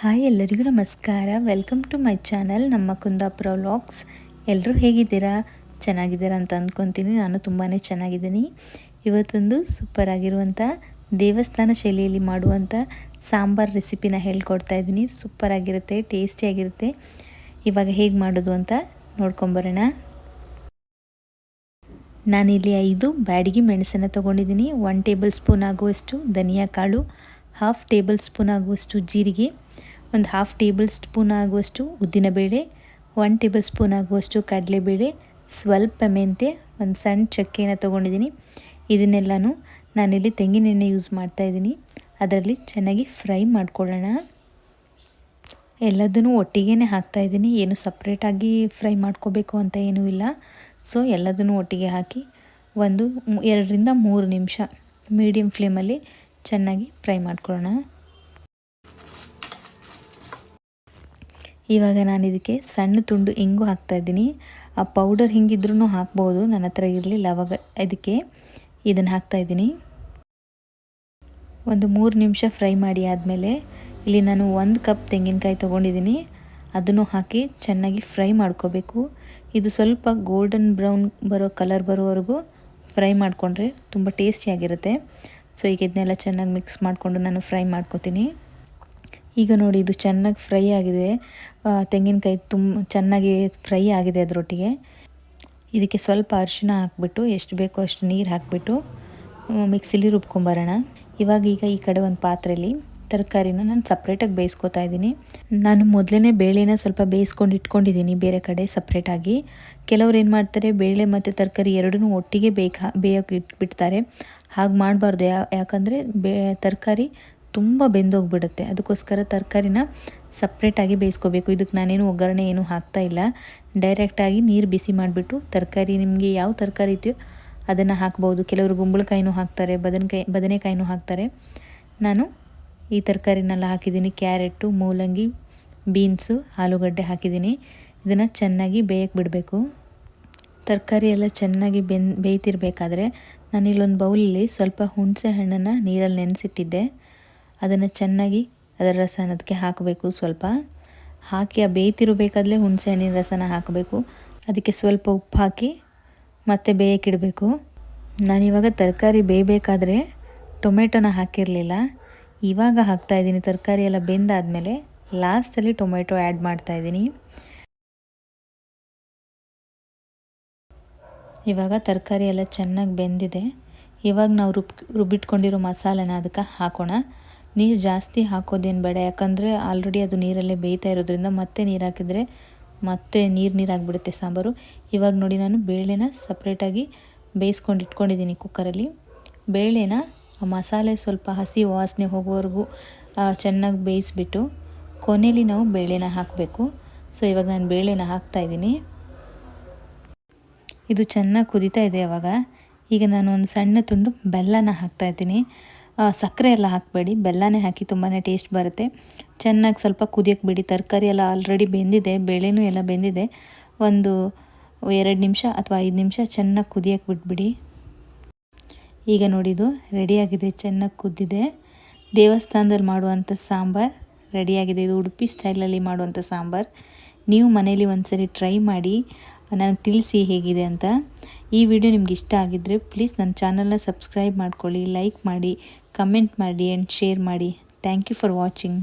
Hi ಎಲ್ಲರಿಗೂ ನಮಸ್ಕಾರ. Welcome to my channel ನಮ್ಮ ಕುಂದಾಪುರ ವ್ಲಾಗ್ಸ್. ಎಲ್ಲರೂ ಹೇಗಿದ್ದೀರಾ? ಚೆನ್ನಾಗಿದ್ದೀರಾ ಅಂತ ಅಂದ್ಕೊತೀನಿ ನಾನು ತುಂಬಾ ಚೆನ್ನಾಗಿದ್ದೀನಿ. ಇವತ್ತೊಂದು ಸೂಪರ್ ಆಗಿರುವಂಥ ದೇವಸ್ಥಾನ ಶೈಲಿಯಲ್ಲಿ ಮಾಡುವಂಥ ಸಾಂಬಾರ್ ರೆಸಿಪಿನ ಹೇಳ್ಕೊಡ್ತಾ ಇದ್ದೀನಿ. ಸೂಪರ್ ಆಗಿರುತ್ತೆ ಟೇಸ್ಟಿಯಾಗಿರುತ್ತೆ ಇವಾಗ ಹೇಗೆ ಮಾಡೋದು ಅಂತ ನೋಡ್ಕೊಂಬರೋಣ. ನಾನಿಲ್ಲಿ ಐದು ಬ್ಯಾಡಿಗೆ ಮೆಣಸನ್ನು ತೊಗೊಂಡಿದ್ದೀನಿ. ಒನ್ ಟೇಬಲ್ ಸ್ಪೂನ್ ಆಗುವಷ್ಟು ಧನಿಯಾ ಕಾಳು ಹಾಫ್ ಟೇಬಲ್ ಸ್ಪೂನ್ ಆಗುವಷ್ಟು ಜೀರಿಗೆ ಒಂದು ಹಾಫ್ ಟೇಬಲ್ ಸ್ಪೂನ್ ಆಗುವಷ್ಟು ಉದ್ದಿನಬೇಳೆ ಒನ್ ಟೇಬಲ್ ಸ್ಪೂನ್ ಆಗುವಷ್ಟು ಕಡಲೆಬೇಳೆ ಸ್ವಲ್ಪ ಮೆಂತೆ ಒಂದು ಸಣ್ಣ ಚಕ್ಕೆನ ತೊಗೊಂಡಿದ್ದೀನಿ. ಇದನ್ನೆಲ್ಲನೂ ನಾನಿಲ್ಲಿ ತೆಂಗಿನೆಣ್ಣೆ ಯೂಸ್ ಮಾಡ್ತಾಯಿದ್ದೀನಿ ಅದರಲ್ಲಿ ಚೆನ್ನಾಗಿ ಫ್ರೈ ಮಾಡ್ಕೊಳ್ಳೋಣ. ಎಲ್ಲದನ್ನು ಒಟ್ಟಿಗೆ ಹಾಕ್ತಾಯಿದ್ದೀನಿ ಏನು ಸಪ್ರೇಟಾಗಿ ಫ್ರೈ ಮಾಡ್ಕೋಬೇಕು ಅಂತ ಏನೂ ಇಲ್ಲ. ಸೊ ಎಲ್ಲದನ್ನು ಒಟ್ಟಿಗೆ ಹಾಕಿ ಒಂದು ಎರಡರಿಂದ ಮೂರು ನಿಮಿಷ ಮೀಡಿಯಮ್ ಫ್ಲೇಮಲ್ಲಿ ಚೆನ್ನಾಗಿ ಫ್ರೈ ಮಾಡ್ಕೊಳ್ಳೋಣ. ಇವಾಗ ನಾನು ಇದಕ್ಕೆ ಸಣ್ಣ ತುಂಡು ಇಂಗು ಹಾಕ್ತಾಯಿದ್ದೀನಿ ಆ ಪೌಡರ್ ಹಿಂಗಿದ್ರೂ ಹಾಕ್ಬೋದು. ನನ್ನ ಹತ್ರ ಇರಲಿಲ್ಲ, ಅವಾಗ ಇದಕ್ಕೆ ಇದನ್ನು ಹಾಕ್ತಾಯಿದ್ದೀನಿ ಒಂದು ಮೂರು ನಿಮಿಷ ಫ್ರೈ ಮಾಡಿ ಆದಮೇಲೆ ಇಲ್ಲಿ ನಾನು ಒಂದು ಕಪ್ ತೆಂಗಿನಕಾಯಿ ತೊಗೊಂಡಿದ್ದೀನಿ. ಅದನ್ನು ಹಾಕಿ ಚೆನ್ನಾಗಿ ಫ್ರೈ ಮಾಡ್ಕೋಬೇಕು. ಇದು ಸ್ವಲ್ಪ ಗೋಲ್ಡನ್ ಬ್ರೌನ್ ಬರೋ ಕಲರ್ ಬರೋವರೆಗೂ ಫ್ರೈ ಮಾಡಿಕೊಂಡ್ರೆ ತುಂಬ ಟೇಸ್ಟಿಯಾಗಿರುತ್ತೆ ಸೊ, ಈಗ ಇದನ್ನೆಲ್ಲ ಚೆನ್ನಾಗಿ ಮಿಕ್ಸ್ ಮಾಡಿಕೊಂಡು ನಾನು ಫ್ರೈ ಮಾಡ್ಕೋತೀನಿ. ಈಗ ನೋಡಿ ಇದು ಚೆನ್ನಾಗಿ ಫ್ರೈ ಆಗಿದೆ. ತೆಂಗಿನಕಾಯಿ ತುಂಬ ಚೆನ್ನಾಗಿ ಫ್ರೈ ಆಗಿದೆ ಅದರೊಟ್ಟಿಗೆ. ಇದಕ್ಕೆ ಸ್ವಲ್ಪ ಅರಿಶಿನ ಹಾಕ್ಬಿಟ್ಟು, ಎಷ್ಟು ಬೇಕೋ ಅಷ್ಟು ನೀರು ಹಾಕಿಬಿಟ್ಟು ಮಿಕ್ಸಿಲಿ ರುಬ್ಕೊಂಬರೋಣ. ಇವಾಗ ಈಗ ಈ ಕಡೆ ಒಂದು ಪಾತ್ರೆಯಲ್ಲಿ ತರಕಾರಿನ ನಾನು ಸಪ್ರೇಟಾಗಿ ಬೇಯಿಸ್ಕೊತಾ ಇದ್ದೀನಿ. ನಾನು ಮೊದಲೇ ಬೇಳೆನ ಸ್ವಲ್ಪ ಬೇಯಿಸ್ಕೊಂಡು ಇಟ್ಕೊಂಡಿದ್ದೀನಿ ಬೇರೆ ಕಡೆ ಸಪ್ರೇಟಾಗಿ ಕೆಲವ್ರು ಏನು ಮಾಡ್ತಾರೆ, ಬೇಳೆ ಮತ್ತು ತರಕಾರಿ ಎರಡೂ ಒಟ್ಟಿಗೆ ಬೇಕು ಬೇಯೋಕೆ ಇಟ್ಬಿಡ್ತಾರೆ. ಹಾಗೆ ಮಾಡಬಾರ್ದು ಯಾಕಂದರೆ ಬೇ, ತರಕಾರಿ ತುಂಬ ಬೆಂದೋಗ್ಬಿಡುತ್ತೆ. ಅದಕ್ಕೋಸ್ಕರ ತರಕಾರಿನ ಸಪ್ರೇಟಾಗಿ ಬೇಯಿಸ್ಕೋಬೇಕು. ಇದಕ್ಕೆ ನಾನೇನು ಒಗ್ಗರಣೆ ಏನು ಹಾಕ್ತಾ ಇಲ್ಲ. ಡೈರೆಕ್ಟಾಗಿ ನೀರು ಬಿಸಿ ಮಾಡಿಬಿಟ್ಟು ತರಕಾರಿ ನಿಮಗೆ ಯಾವ ತರಕಾರಿ ಇದೆಯೋ ಅದನ್ನು ಹಾಕ್ಬೋದು. ಕೆಲವರು ಗುಂಬಳಕಾಯಿನೂ ಹಾಕ್ತಾರೆ, ಬದನೆಕಾಯಿ, ಬದನೆಕಾಯಿನೂ ಹಾಕ್ತಾರೆ. ನಾನು ಈ ತರಕಾರಿನೆಲ್ಲ ಹಾಕಿದ್ದೀನಿ. ಕ್ಯಾರೆಟು, ಮೂಲಂಗಿ, ಬೀನ್ಸು, ಆಲೂಗಡ್ಡೆ ಹಾಕಿದ್ದೀನಿ. ಇದನ್ನು ಚೆನ್ನಾಗಿ ಬೇಯಕ್ಕೆ ಬಿಡಬೇಕು. ತರಕಾರಿ ಎಲ್ಲ ಚೆನ್ನಾಗಿ ಬೆನ್, ಬೇಯ್ತಿರಬೇಕಾದ್ರೆ ನಾನು ಇಲ್ಲೊಂದು ಬೌಲಲ್ಲಿ ಸ್ವಲ್ಪ ಹುಣಸೆ ಹಣ್ಣನ್ನು ನೀರಲ್ಲಿ ನೆನೆಸಿಟ್ಟಿದ್ದೆ. ಅದನ್ನು ಚೆನ್ನಾಗಿ ಅದರ ರಸನ ಅದಕ್ಕೆ ಹಾಕಬೇಕು ಸ್ವಲ್ಪ. ಹಾಕಿ ಆ ಬೇಯ್ತಿರಬೇಕಾದ್ರೆ ಹುಣಸೆ ಹಣ್ಣಿನ ರಸನ ಹಾಕಬೇಕು. ಅದಕ್ಕೆ ಸ್ವಲ್ಪ ಉಪ್ಪು ಹಾಕಿ ಮತ್ತೆ ಬೇಯಕ್ಕಿಡಬೇಕು ನಾನಿವಾಗ ತರಕಾರಿ ಬೇಯಬೇಕಾದ್ರೆ ಟೊಮೆಟೊನ ಹಾಕಿರಲಿಲ್ಲ. ಇವಾಗ ಹಾಕ್ತಾಯಿದ್ದೀನಿ ತರಕಾರಿ ಎಲ್ಲ ಬೆಂದಾದಮೇಲೆ ಲಾಸ್ಟಲ್ಲಿ ಟೊಮೆಟೊ ಆ್ಯಡ್ ಮಾಡ್ತಾಯಿದ್ದೀನಿ ಇವಾಗ ತರಕಾರಿ ಎಲ್ಲ ಚೆನ್ನಾಗಿ ಬೆಂದಿದೆ. ಇವಾಗ ನಾವು ರುಬ್ ರುಬ್ಬಿಟ್ಕೊಂಡಿರೋ ಮಸಾಲೆನ ಅದಕ್ಕೆ ಹಾಕೋಣ. ನೀರು ಜಾಸ್ತಿ ಹಾಕೋದೇನು ಬೇಡ. ಯಾಕಂದರೆ ಆಲ್ರೆಡಿ ಅದು ನೀರಲ್ಲೇ ಬೇಯ್ತಾ ಇರೋದ್ರಿಂದ ಮತ್ತೆ ನೀರು ಹಾಕಿದರೆ ಮತ್ತೆ ನೀರು ನೀರಾಗಿಬಿಡುತ್ತೆ ಸಾಂಬಾರು. ಇವಾಗ ನೋಡಿ ನಾನು ಬೇಳೆನ ಸಪ್ರೇಟಾಗಿ ಬೇಯಿಸ್ಕೊಂಡು ಇಟ್ಕೊಂಡಿದ್ದೀನಿ ಕುಕ್ಕರಲ್ಲಿ ಬೇಳೆನ ಮಸಾಲೆ ಸ್ವಲ್ಪ ಹಸಿ ವಾಸನೆ ಹೋಗೋವರೆಗೂ ಚೆನ್ನಾಗಿ ಬೇಯಿಸ್ಬಿಟ್ಟು ಕೊನೆಯಲ್ಲಿ ನಾವು ಬೇಳೆನ ಹಾಕಬೇಕು. ಸೊ ಇವಾಗ ನಾನು ಬೇಳೆನ ಹಾಕ್ತಾಯಿದ್ದೀನಿ ಇದು ಚೆನ್ನಾಗಿ ಕುದೀತಾ ಇದೆ ಅವಾಗ. ಈಗ ನಾನು ಒಂದು ಸಣ್ಣ ತುಂಡು ಬೆಲ್ಲನ ಹಾಕ್ತಾಯಿದ್ದೀನಿ ಸಕ್ಕರೆ ಎಲ್ಲ ಹಾಕಬೇಡಿ. ಬೆಲ್ಲನೇ ಹಾಕಿ ತುಂಬಾ ಟೇಸ್ಟ್ ಬರುತ್ತೆ. ಚೆನ್ನಾಗಿ ಸ್ವಲ್ಪ ಕುದಿಯೋಕ್ಕೆ ಬಿಡಿ. ತರಕಾರಿ ಎಲ್ಲ ಆಲ್ರೆಡಿ ಬೆಂದಿದೆ. ಬೇಳೆನೂ ಎಲ್ಲ ಬೆಂದಿದೆ. ಒಂದು ಎರಡು ನಿಮಿಷ ಅಥವಾ ಐದು ನಿಮಿಷ ಚೆನ್ನಾಗಿ ಕುದಿಯೋಕೆ ಬಿಟ್ಬಿಡಿ. ಈಗ ನೋಡಿದು ರೆಡಿಯಾಗಿದೆ. ಚೆನ್ನಾಗಿ ಕುದ್ದಿದೆ. ದೇವಸ್ಥಾನದಲ್ಲಿ ಮಾಡುವಂಥ ಸಾಂಬಾರು ರೆಡಿಯಾಗಿದೆ. ಇದು ಉಡುಪಿ ಸ್ಟೈಲಲ್ಲಿ ಮಾಡುವಂಥ ಸಾಂಬಾರು. ನೀವು ಮನೇಲಿ ಒಂದ್ಸರಿ ಟ್ರೈ ಮಾಡಿ. ನನಗೆ ತಿಳಿಸಿ ಹೇಗಿದೆ ಅಂತ. ಈ ವಿಡಿಯೋ ನಿಮ್ಗೆ ಇಷ್ಟ ಆಗಿದ್ದರೆ ಪ್ಲೀಸ್ ನನ್ನ ಚಾನಲ್ನ ಸಬ್ಸ್ಕ್ರೈಬ್ ಮಾಡ್ಕೊಳ್ಳಿ ಲೈಕ್ ಮಾಡಿ ಕಮೆಂಟ್ ಮಾಡಿ ಆ್ಯಂಡ್ ಶೇರ್ ಮಾಡಿ. Thank you for watching